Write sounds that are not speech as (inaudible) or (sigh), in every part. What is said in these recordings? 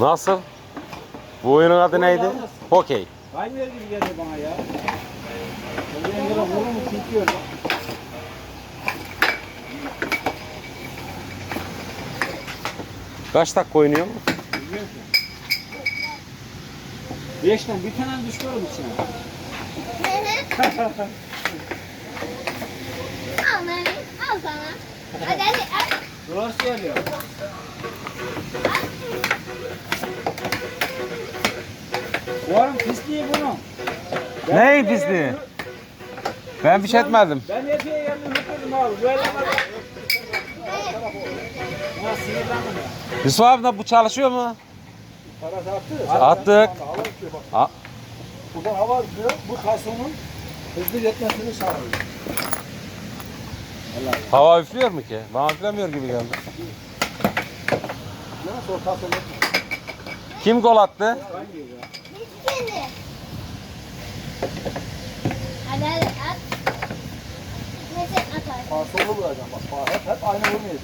Nasıl? Bu oyunun adı neydi? Hokey. Aynı yer gibi geldi bana ya. Kaç dakika oynuyor mu? Biliyor musun? Beşten bir tane düşüyorum içine. (laughs) al lan, al sana. Hadi hadi al. Doğru söylüyor. Bu arın pisliği bunun. Ben Ney epey pisliği? Ben bir şey etmedim. Ben epey yerden hıkladım abi. Böyle sinirlendim ya. Yusuf abi bu çalışıyor mu? Parası attı. Attık. Bak. Buradan hava atıyor. Bu kasonun hızlı yetmesini sağlıyor. Hava üflüyor mu ki? Bana üflemiyor gibi geldi. Kim gol attı?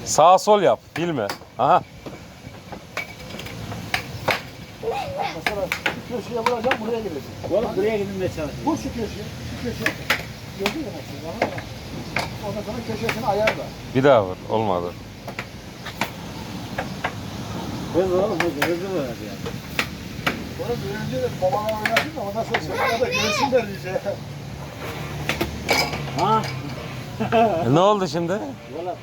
Sağ sol yap. Bilme. Aha. Mesela şu köşeye vuracağım buraya gidecek. Oğlum buraya gidin de çalışın. Vur şu köşeye. Şu köşeye. Gördün mü nasıl? Bana bak. Ondan sonra köşesini ayarla. Bir daha vur. Olmadı. Hızlı oğlum hızlı hızlı böyle ya. Onu büyüyünce de babana oynasın da ondan sonra sana da görsünler işte. Ha? E, ne oldu şimdi? Yol attı.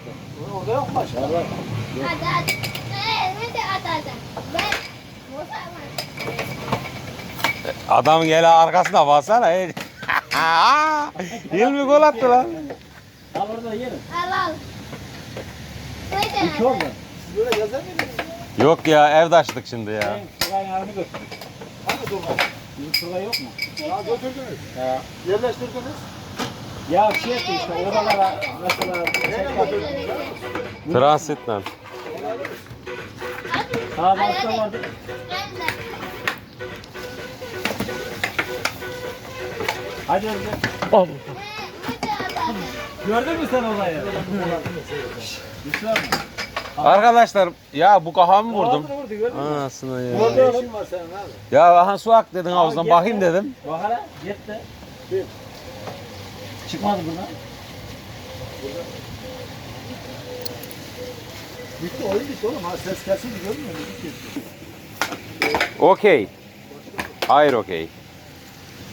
Orada yok mu aşağı? Valla. Hadi hadi. At at. Ben. Adam gele arkasına baksana. Ey. Hilmi gol attı lan. Al orada yerim. Al al. Neyse. İki oldu. Siz böyle gezer miydiniz? Yok ya ev taşıdık şimdi ya. Tugay'ın ağrını götürdüm. Hangi durma? Bizim Tugay yok mu? Ya götürdünüz. Ya. Yerleştirdiniz. Ya şey etti işte oralara mesela? Transitle. Ha başta vardı. Hadi önce. At. Gördün mü sen olayı? Arkadaşlar ya bu kafamı vurdum. Ağzını vurdu gördün mü? Anasını ya. Burada var senin abi? Ya aha su ak dedin havuzdan bakayım dedim. Bak hele gitti. Çıkmadı bunlar. Bitti oyun bitti oğlum. Ha ses kesildi görmüyor musun? Okey. Hayır okey.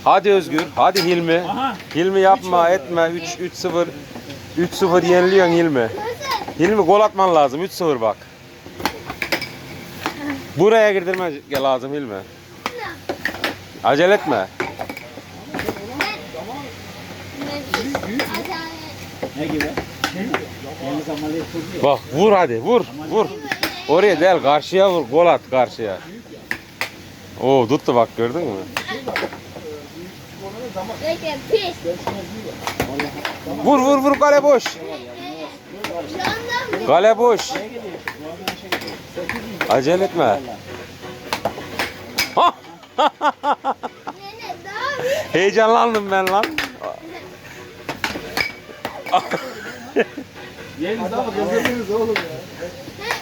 Hadi Özgür, hadi Hilmi. Aha. Hilmi yapma, etme. 3 3 0 3 0 yeniliyorsun Hilmi. Hilmi gol atman lazım. 3 0 bak. Buraya girdirme lazım Hilmi. Acele etme. Ne gibi? Bak vur hadi vur vur. Oraya değil karşıya vur. Gol at karşıya. Oo tuttu bak gördün mü? Vur vur vur kale boş. Kale boş. Acele etme. (laughs) Heyecanlandım ben lan.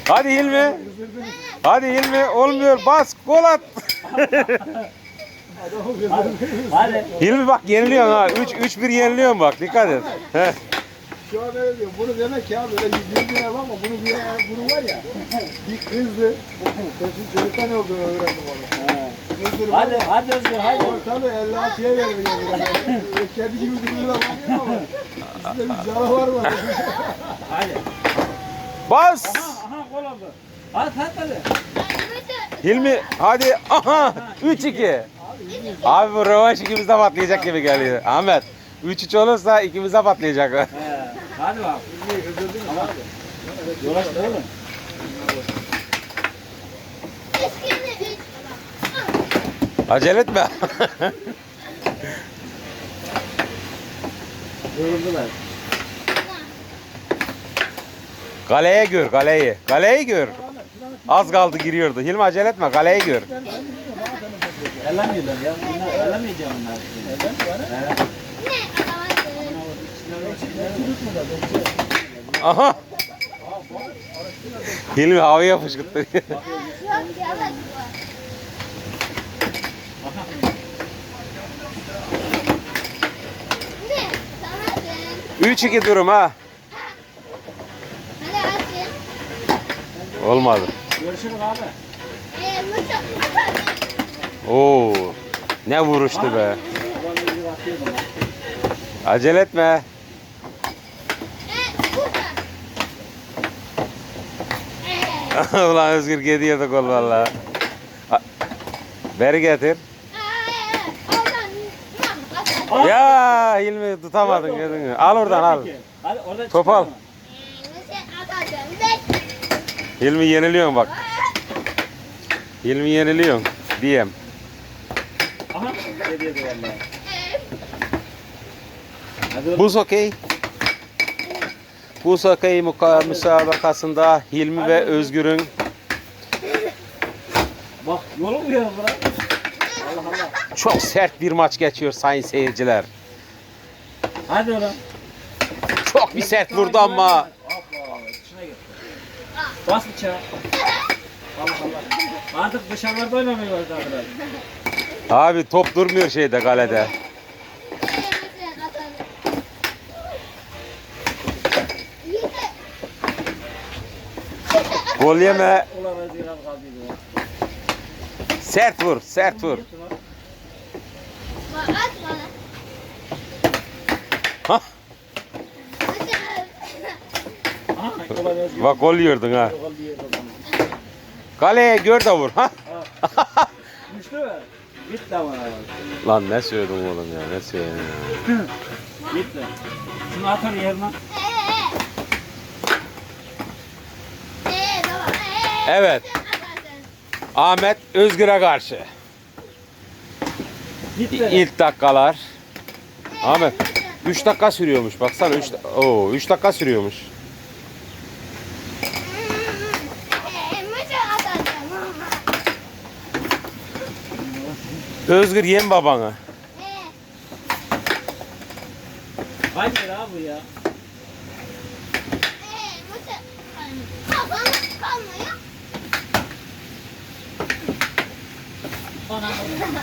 Hadi Hilmi. Hadi Hilmi olmuyor bas gol at. (laughs) Hadi. Hilmi bak yeniliyorsun ha. 3 3 1 yeniliyorsun bak dikkat et. Heh. Şu an öyle diyor. Bunu demek ya böyle yüzüne bakma. Bunu bir bunu var ya. Bir kızdı. Sesi çocuktan olduğunu öğrendim onu. Kızdır Hadi hadi Özgür hadi. Ortalığı 56'ya verdi yani. Kedi gibi durumuna bakıyor ama. Bizde bir canavar var. Hadi. Bas. Aha aha gol oldu. Hadi hadi hadi. Hilmi hadi. Aha 3 2. Abi bu rövanş ikimizde patlayacak gibi geliyor. Ahmet 3-3 olursa ikimize patlayacak. He. Hadi bak. Ama oğlum. Acele etme. Yoruldular. Kaleye gör kaleyi. Kaleyi gör. Az kaldı giriyordu. Hilmi acele etme kaleyi gör. Ellemeyeceğim ya. Bunlar ellemeyeceğim bunlar. He. Aha. Hilmi havaya fışkırttı. Sen. 3-2 durum ha. Olmadı. Görüşürüz abi. Oo. Ne vuruştu be. Acele etme. Ulan Özgür kediye de gol valla. Beri getir. Ya Hilmi tutamadın gördün mü? Al oradan al. Top al. Hilmi yeniliyorsun bak. Hilmi yeniliyorsun. Diyem. De vallahi. Buz okey. Buz okey müsabakasında Hilmi ve Özgür'ün Bak yolu mu yiyorum lan? Allah Allah. çok sert bir maç geçiyor sayın seyirciler. Hadi oğlum. Çok bir sert vurdu ama. Bas bıçağı. Allah Allah. Artık dışarılarda oynamıyor zaten. Abi top durmuyor şeyde kalede. Gol yeme. Sert vur, sert vur. Lan. Bak, gol yiyordun ha. Kaleye gör de vur. Ha. Ha. (laughs) Düştü mü? Gitti ama. Lan ne söyledin oğlum ya ne söyledin ya. (clears throat) Gitti. Şunu atar yerine. Evet. Ahmet Özgür'e karşı. İlk dakikalar. Ahmet 3 dakika sürüyormuş baksana 3 Oo 3 dakika sürüyormuş. Özgür yem babanı. Kaç lira bu ya? Ee,